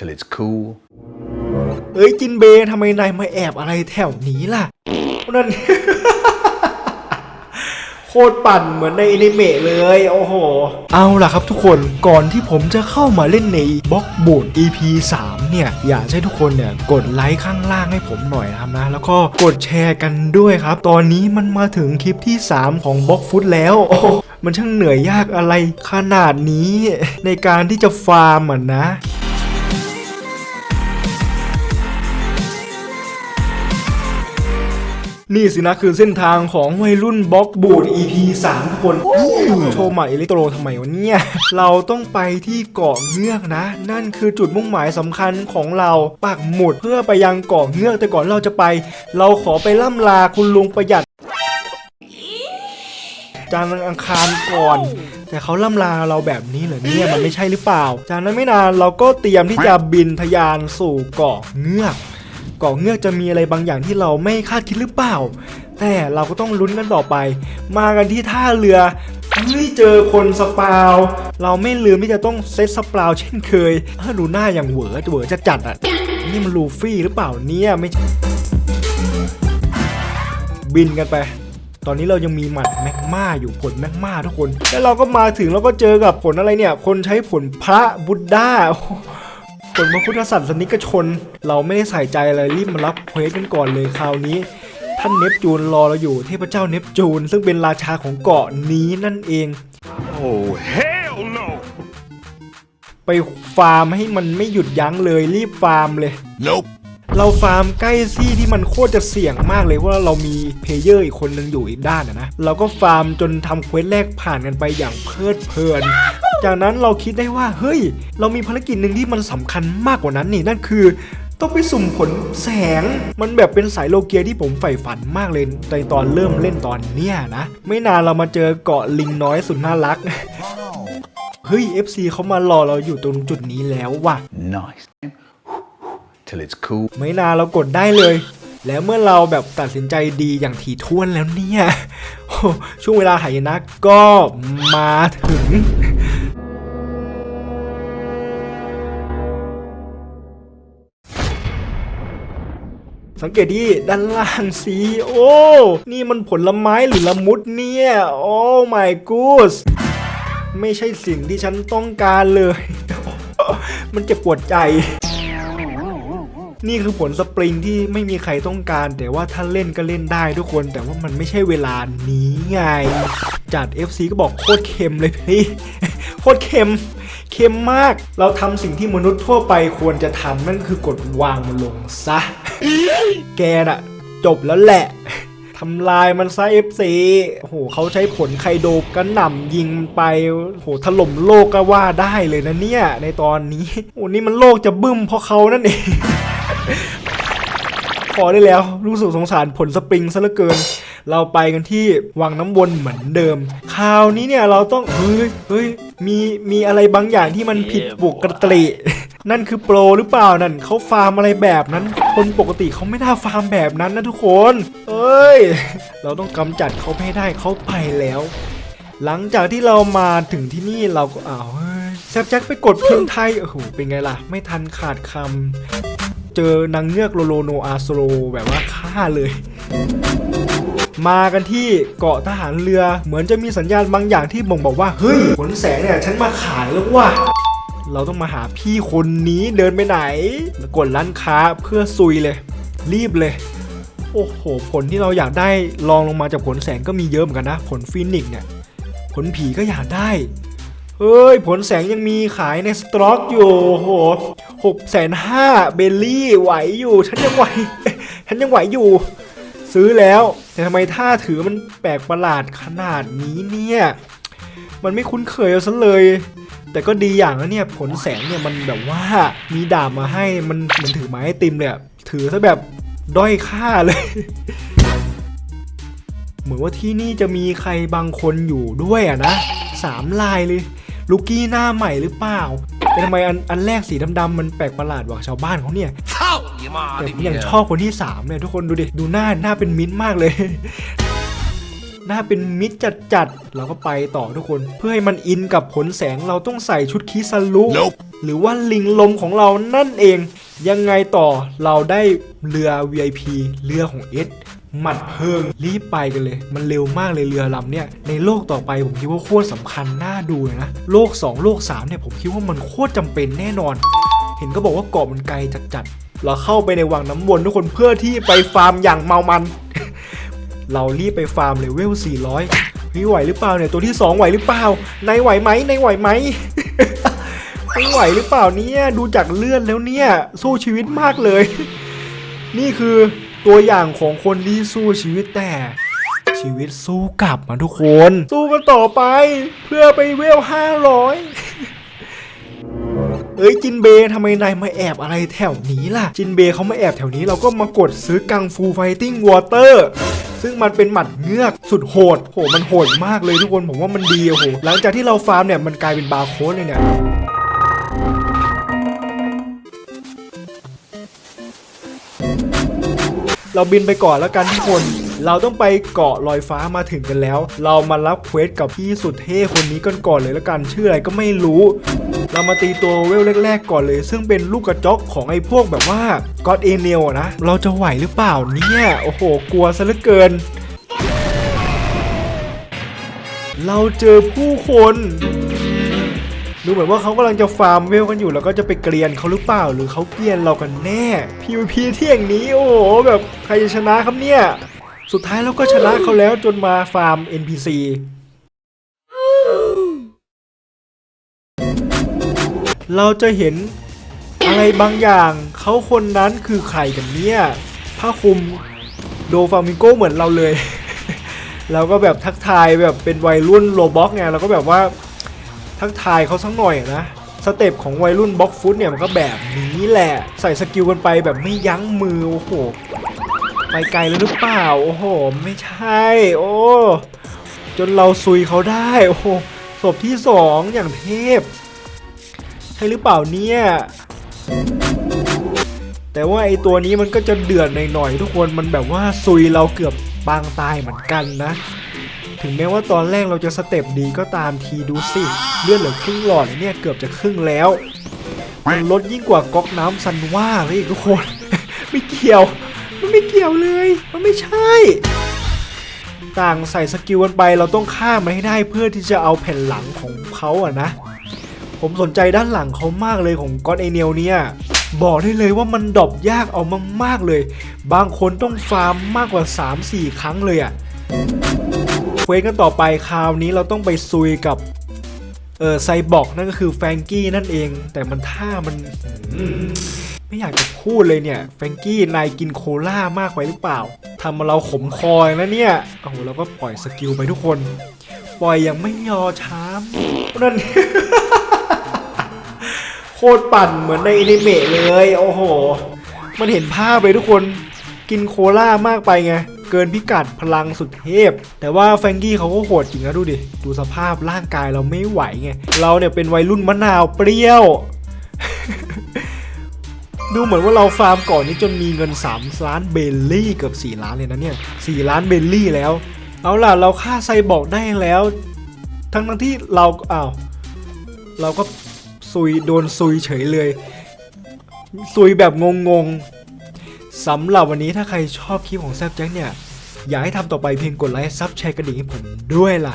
till it's cool. เอ้ยจินเบย์ทำไมนายมาแอบอะไรแถวนี้ล่ะนั่นโคตรปั่นเหมือนในอนิเมะเลย โอ้โห เอาล่ะครับทุกคนก่อนที่ผมจะเข้ามาเล่นในบล็อกบูด EP 3 เนี่ย อยากให้ทุกคนเนี่ย กดไลค์ข้างล่างให้ผมหน่อยนะครับนะ แล้วก็กดแชร์กันด้วยครับ ตอนนี้มันมาถึงคลิปที่ 3 ของบล็อกฟุตแล้วโอ้มันช่างเหนื่อยยากอะไรขนาดนี้ ในการที่จะฟาร์มอะนะ นี่สินะคือเส้นทางของวัยรุ่นบล็อกบูด EP 3ทุกคนโชว์ใหม่อิเล็กโตรทำไมวะเนี่ย เราต้องไปที่เกาะเงือกนะ นั่นคือจุดมุ่งหมายสำคัญของเราปักหมุดเพื่อไปยังเกาะเงือกแต่ก่อนเราจะไป เราขอไปล่ำลาคุณลุงประหยัดจานทร์อังคารก่อน แต่เขาล่ำลาเราแบบนี้เหรอเนี่ยมันไม่ใช่หรือเปล่า จากนั้นไม่นานเราก็เตรียมที่จะบินทะยานสู่เกาะเงือก เกาะเงือกจะมีอะไรบางอย่างที่เราไม่คาดคิดหรือเปล่า แต่เราก็ต้องลุ้นกันต่อไป มากันที่ท่าเรือเฮ้ยเจอคนสปาว เราไม่ลืมที่จะต้องเซตสปาวเช่นเคยเออดูหน้าอย่างเหวอเหวอจะจัดอะ นี่มันลูฟี่หรือเปล่าเนี่ยไม่ใช่บินกันไปตอนนี้เรายังมีหมัดแมกมาอยู่ผลแมกมาทุกคน แล้วเราก็มาถึงแล้วก็เจอกับผลอะไรเนี่ย คนใช้ผลพระบุตด้า โอ้โหผลพระพุทธศาสนิกชน เราไม่ได้ใส่ใจอะไรรีบมารับเควสกันก่อนเลยคราวนี้ ท่านเนปจูนรอเราอยู่เทพเจ้าเนปจูน ซึ่งเป็นราชาของเกาะนี้นั่นเอง Oh, hell no! ไปฟาร์มให้มันไม่หยุดยั้งเลยรีบฟาร์มเลย Nope. เราฟาร์มใกล้ที่ที่มันโคตรจะเสี่ยงมากเลยเพราะว่าเรามีเพลเยอร์อีกคนนึงอยู่อีกด้านอะนะ เราก็ฟาร์มจนทำเควสแรกผ่านกันไปอย่างเพลิดเพลิน จากนั้นเราคิดได้ว่าเฮ้ย เรามีภารกิจหนึ่งที่มันสำคัญมากกว่านั้นนี่นั่นคือต้องไปสุ่มผลแสง มันแบบเป็นสายโลเกียที่ผมใฝ่ฝันมากเลยในตอนเริ่มเล่นตอนเนี้ยนะ ไม่นานเรามาเจอเกาะลิงน้อยสุดน่ารัก เฮ้ย FC เขามารอเราอยู่ตรงจุดนี้แล้วว่ะ Nice. Till it's cool. ไม่นานเรากดได้เลย แล้วเมื่อเราแบบตัดสินใจดีอย่างถี่ถ้วนแล้วเนี่ยโอ้ช่วงเวลาหายนะก็มาถึง สังเกตดีด้านล่างสีโอ้นี่มันผลไม้หรือละมุดเนี่ย โอ้ my god ไม่ใช่สิ่งที่ฉันต้องการเลย มันเจ็บปวดใจนี่คือผลสปริงที่ไม่มีใครต้องการ แต่ว่าถ้าเล่นก็เล่นได้ทุกคน แต่ว่ามันไม่ใช่เวลานี้ไง จัด FC ก็บอกโคตรเค็มเลยพี่ โคตรเค็ม เค็มมาก เราทำสิ่งที่มนุษย์ทั่วไปควรจะทำนั่นคือกดวางมันลงซะ แกน่ะ จบแล้วแหละทำลายมันซะ FC โอ้โหเขาใช้ผลไคโดกันหน่ำยิงมันไป โอ้โหถล่มโลกก็ว่าได้เลยนะเนี่ย ในตอนนี้ โอ้นี่มันโลกจะบึ้มเพราะเขานั่นเอง พอได้แล้ว รู้สึกสงสารผลสปริงซะเหลือเกิน เราไปกันที่วังน้ำวนเหมือนเดิม คราวนี้เนี่ยเราต้อง เฮ้ยเฮ้ยมีมีอะไรบางอย่างที่มันผิดปกติ นั่นคือโปรหรือเปล่านั่นเขาฟาร์มอะไรแบบนั้น คนปกติเขาไม่น่าฟาร์มแบบนั้นนะทุกคน เอ้ย เราต้องกำจัดเขาให้ได้เขาไปแล้ว หลังจากที่เรามาถึงที่นี่เราก็อ้าวแซบแจ็คไปกดเพลงไทยโอ้โหเป็นไงล่ะ ไม่ทันขาดคำเจอนางเงือกโลโลโนอาโซโรแบบว่าฆ่าเลย มากันที่เกาะทหารเรือ เหมือนจะมีสัญญาณบางอย่างที่บ่งบอกว่า เฮ้ยผลแสงเนี่ยฉันมาขายแล้วว่ะเราต้องมาหาพี่คนนี้เดินไปไหนกดร้านค้าเพื่อซุยเลย รีบเลย โอ้โห ผลที่เราอยากได้ลองลงมาจากผลแสงก็มีเยอะเหมือนกันนะ ผลฟีนิกเนี่ย ผลผีก็อยากได้เฮ้ย ผลแสงยังมีขายในสต็อกอยู่โหหกแสนห้าเบลลี่ไหวอยู่ ฉันยังไหว ฉันยังไหวอยู่ ซื้อแล้ว แต่ทำไมท่าถือมันแปลกประหลาดขนาดนี้เนี่ย มันไม่คุ้นเคยเอาซะเลย แต่ก็ดีอย่างนะเนี่ยผลแสงเนี่ยมันแบบว่ามีดาบมาให้มันเหมือนถือไม้ติมเลยถือซะแบบด้อยค่าเลย เหมือนว่าที่นี่จะมีใครบางคนอยู่ด้วยอะนะสามลายเลยลูกี้หน้าใหม่หรือเปล่า แต่ทำไมอันอันแรกสีดำๆมันแปลกประหลาดกว่าชาวบ้านเขาเนี่ยแต่ผมยังชอบคนที่สามเนี่ยทุกคนดูดิดูหน้าหน้าเป็นมิตรมากเลยหน้าเป็นมิตรจัดๆเราก็ไปต่อทุกคน เพื่อให้มันอินกับผลแสงเราต้องใส่ชุดคิซารุ Nope. หรือว่าลิงลมของเรานั่นเอง ยังไงต่อเราได้เรือ VIP เรือของเอส หมัดเพิงรีบไปกันเลย มันเร็วมากเลยเรือลำเนี่ยในโลกต่อไปผมคิดว่าโคตรสำคัญน่าดูเลยนะโลก 2 โลก 3 เนี่ยผมคิดว่ามันโคตรจำเป็นแน่นอน เห็นก็บอกว่าเกาะมันไกลจัดๆเราเข้าไปในวังน้ำวนทุกคนเพื่อที่ไปฟาร์มอย่างเมามัน เรารีบไปฟาร์มเลเวล 400พี่ไหวหรือเปล่าเนี่ยตัวที่ 2 ไหวหรือเปล่านายไหวไหมนายไหวไหมไม่ไหวหรือเปล่าเนี่ยดูจากเลือดแล้วเนี่ยสู้ชีวิตมากเลย นี่คือ ตัวอย่างของคนที่สู้ชีวิตแต่ ชีวิตสู้กลับมาทุกคน สู้กันต่อไป เพื่อไปเวล500เอ้ยจินเบย์ทำไมนายมาแอบอะไรแถวนี้ล่ะ จินเบย์เขามาแอบแถวนี้เราก็มากดซื้อกังฟูไฟติ้งวอเตอร์ซึ่งมันเป็นหมัดเงือกสุดโหดโหมันโหดมากเลยทุกคนผมว่ามันดีอะโหหลังจากที่เราฟาร์มเนี่ยมันกลายเป็นบาร์โค้ดเลยเนี่ย เราบินไปก่อนแล้วกันทุกคน เราต้องไปเกาะลอยฟ้ามาถึงกันแล้ว เรามารับเควสกับพี่สุดเท่คนนี้กันก่อนเลยแล้วกัน ชื่ออะไรก็ไม่รู้ เรามาตีตัวเวลแรกๆก่อนเลย ซึ่งเป็นลูกกระจกของไอ้พวกแบบว่าก็อดเอเนลนะ เราจะไหวหรือเปล่าเนี่ยโอ้โห กลัวซะเหลือเกิน เราเจอผู้คน ดูเหมือนว่าเขากำลังจะฟาร์มเวลกันอยู่แล้วก็จะไปเกลียนเขาหรือเปล่า หรือเขาเกลียนเรากันแน่ PVP ที่อย่างนี้โอ้โหแบบใครจะชนะครับเนี่ย สุดท้ายเราก็ชนะเขาแล้วจนมาฟาร์ม NPC เราจะเห็นอะไรบางอย่างเขาคนนั้นคือใครกันเนี่ยผ้าคลุมโดฟามิงโกเหมือนเราเลย เราก็แบบทักทายแบบเป็นวัยรุ่นโลบ็อกไงเราก็แบบว่า ทักทายเขาสักหน่อยนะสเต็ปของวัยรุ่นบล็อกฟุตเนี่ยมันก็แบบนี้แหละ ใส่สกิลกันไปแบบไม่ยั้งมือโอ้โหไปไกลแล้วหรือเปล่าโอ้โห ไม่ใช่ โอ้จนเราซุยเขาได้โอ้โหศพที่สองอย่างเทพใช่หรือเปล่าเนี่ยแต่ว่าไอตัวนี้มันก็จะเดือดหน่อยๆทุกคนมันแบบว่าซุยเราเกือบ ปางตายเหมือนกันนะ ถึงแม้ว่าตอนแรกเราจะสเต็ปดีก็ตามทีดูสิ เลือดเหลือครึ่งหลอดเนี่ยเกือบจะครึ่งแล้ว มันลดยิ่งกว่าก๊อกน้ำซันว่าเลยทุกคน ไม่เกี่ยว มันไม่เกี่ยวเลย มันไม่ใช่ ต่างใส่สกิลกันไปเราต้องฆ่ามันให้ได้เพื่อที่จะเอาแผ่นหลังของเขาอะนะ ผมสนใจด้านหลังเขามากเลยของก้อนเอเนลเนี่ย บอกได้เลยว่ามันดอปยากเอามากๆเลย บางคนต้องฟาร์มมากกว่า 3-4 ครั้งเลยอะเควสกันต่อไปคราวนี้เราต้องไปซุยกับเออไซบอร์กนั่นก็คือแฟงกี้นั่นเอง แต่มันท่ามันไม่อยากจะพูดเลยเนี่ยแฟงกี้นายกินโคล่ามากไปหรือเปล่าทำมาเราขมคอยนะเนี่ยโอ้โหเราก็ปล่อยสกิลไปทุกคน ปล่อยอยังไม่ยอช้ำนั่น คตรปั่นเหมือนในอนิเมะเลย โอ้โห มันเห็นภาพเลยทุกคนกินโคล่ามากไปไง เกินพิกัดพลังสุดเทพ แต่ว่าแฟรงกี้เขาก็โหดจริงนะดูดิ ดูสภาพร่างกายเราไม่ไหวไง เราเนี่ยเป็นวัยรุ่นมะนาวเปรี้ยว ดูเหมือนว่าเราฟาร์มก่อนนี้จนมีเงิน 3 ล้านเบลลี่เกือบ 4 ล้านเลยนะเนี่ย 4 ล้านเบลลี่แล้ว เอาล่ะ เราฆ่าไซบอร์กได้แล้ว ทั้งทั้งที่เราอ้าวเราก็ ซุยโดนซุยเฉยเลย ซุยแบบงงๆสำหรับวันนี้ถ้าใครชอบคลิปของแซบแจ็คเนี่ย อยากให้ทำต่อไปเพียงกดไลค์ซับแชร์กระดิ่งให้ผมด้วยล่ะ